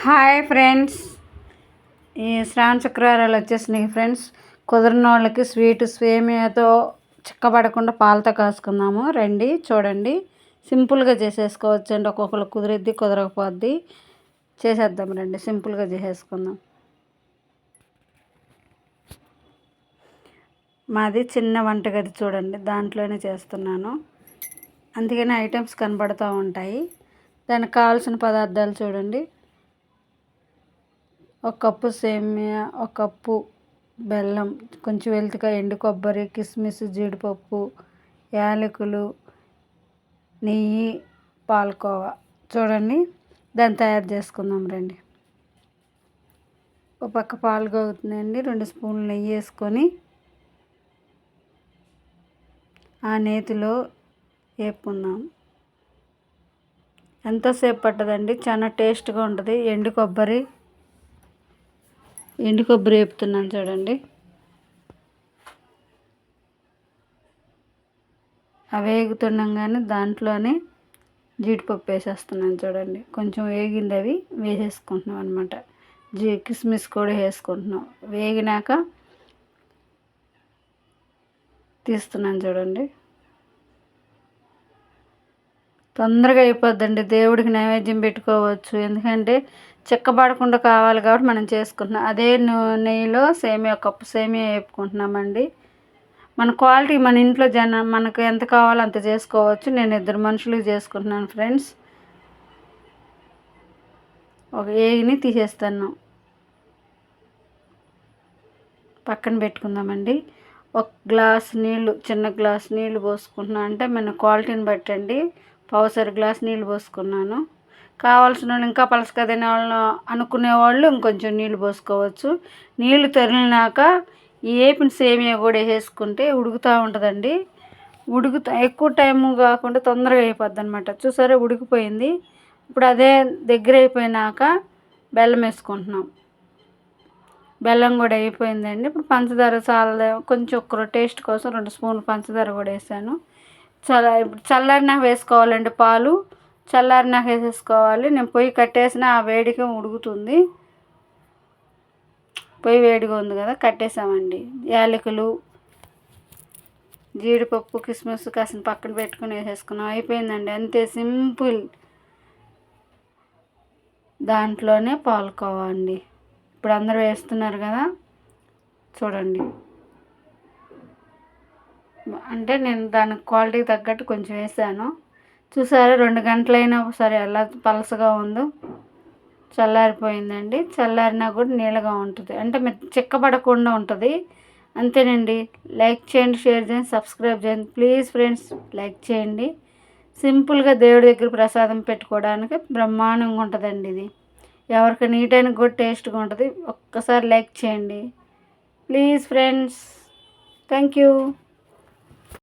Hi friends. ఈ శ్రావణ శుక్రవారాలు వచ్చేసినాయి ఫ్రెండ్స్. కుదిరిన వాళ్ళకి స్వీట్ స్వేమియాతో చిక్కబడకుండా పాలతో కాసుకుందాము. రండి చూడండి. సింపుల్గా చేసేసుకోవచ్చు అండి. ఒక్కొక్కరు కుదిరిద్ది కుదరకపోద్ది. చేసేద్దాం రండి సింపుల్గా చేసేసుకుందాం. మాది చిన్న వంటగది చూడండి దాంట్లోనే చేస్తున్నాను. అందుకని ఐటమ్స్ కనబడుతూ ఉంటాయి. దానికి కావాల్సిన పదార్థాలు చూడండి. ఒక కప్పు సేమియా ఒక కప్పు బెల్లం కొంచెం వెల్తిగా ఎండు కొబ్బరి కిస్మిస్ జీడిపప్పు యాలకులు నెయ్యి పాలకోవా. చూడండి దాన్ని తయారు చేసుకుందాం రండి. ఒక పక్క పాలు కాగుతుందండి రెండు స్పూన్లు నెయ్యి వేసుకొని. ఆ నేతిలో వేపుకుందాం. ఎంతసేపు పట్టదండి? చాలా టేస్ట్గా ఉంటుంది. ఎండు కొబ్బరి ఎండు కొబ్బరి వేపుతున్నాను చూడండి. అవి వేగుతుండగానే దాంట్లోనే జీడిపప్పు వేసేస్తున్నాను చూడండి. కొంచెం వేగింది అవి వేసేసుకుంటున్నాం అనమాట జీ కిస్మిస్ కూడా వేసుకుంటున్నాం. వేగినాక తీస్తున్నాను చూడండి. తొందరగా అయిపోద్దండి. దేవుడికి నైవేద్యం పెట్టుకోవచ్చు. ఎందుకంటే చిక్కబడకుండా కావాలి కాబట్టి మనం చేసుకుంటున్నాం. అదే నెయ్యిలో సేమియా కప్పు సేమియా వేపుకుంటున్నామండి. మన క్వాలిటీ మన ఇంట్లో జన మనకు ఎంత కావాలో అంత చేసుకోవచ్చు. నేను ఇద్దరు మనుషులు చేసుకుంటున్నాను ఫ్రెండ్స్. ఒక ఏగిని తీసేస్తాను. పక్కన పెట్టుకుందామండి. ఒక గ్లాస్ నీళ్ళు చిన్న గ్లాస్ నీళ్ళు పోసుకుంటున్నాను అంటే మన క్వాలిటీని బట్టండి. పావుసరి గ్లాస్ నీళ్ళు పోసుకున్నాను. కావాల్సిన వాళ్ళు ఇంకా పలసగా తినే వాళ్ళు అనుకునే వాళ్ళు ఇంకొంచెం నీళ్ళు పోసుకోవచ్చు. నీళ్ళు తరిలినాక ఈ వేపిన సేమియా కూడా వేసుకుంటే ఉడుకుతూ ఉంటుందండి. ఉడుకుతా ఎక్కువ టైం కాకుండా తొందరగా అయిపోద్ది అనమాట చూసారా ఉడికిపోయింది. ఇప్పుడు అదే దగ్గర అయిపోయినాక బెల్లం వేసుకుంటున్నాం. బెల్లం కూడా అయిపోయిందండి. ఇప్పుడు పంచదార చాలా కొంచెం ఒక్కరో టేస్ట్ కోసం రెండు స్పూన్లు పంచదార కూడా వేసాను. చల్ల ఇప్పుడు చల్లారినాక వేసుకోవాలండి పాలు. చల్లారినాక వేసేసుకోవాలి. నేను పొయ్యి కట్టేసిన ఆ వేడికి ఉడుకుతుంది. పొయ్యి వేడిగా ఉంది కదా కట్టేసామండి. యాలకులు జీడిపప్పు కిస్మిస్ కాసిన పక్కన పెట్టుకుని వేసేసుకున్నాం. అయిపోయిందండి. అంతే సింపుల్. దాంట్లోనే పాలుకోవా అండి. ఇప్పుడు అందరూ వేస్తున్నారు కదా చూడండి. అంటే నేను దాని క్వాలిటీకి తగ్గట్టు కొంచెం వేసాను. చూసారా రెండు గంటలైనా ఒకసారి ఎలా పలసగా ఉందో. చల్లారిపోయిందండి. చల్లారినా కూడా నీళ్ళగా ఉంటుంది. అంటే మీరు చిక్కబడకుండా ఉంటుంది. అంతేనండి. లైక్ చేయండి షేర్ చేయండి సబ్స్క్రైబ్ చేయండి. ప్లీజ్ ఫ్రెండ్స్ లైక్ చేయండి. సింపుల్గా దేవుడి దగ్గర ప్రసాదం పెట్టుకోవడానికి బ్రహ్మాండంగా ఉంటుందండి ఇది. ఎవరికి నీటైన కూడా టేస్ట్గా ఉంటుంది ఒక్కసారి లైక్ చేయండి. Please friends thank you.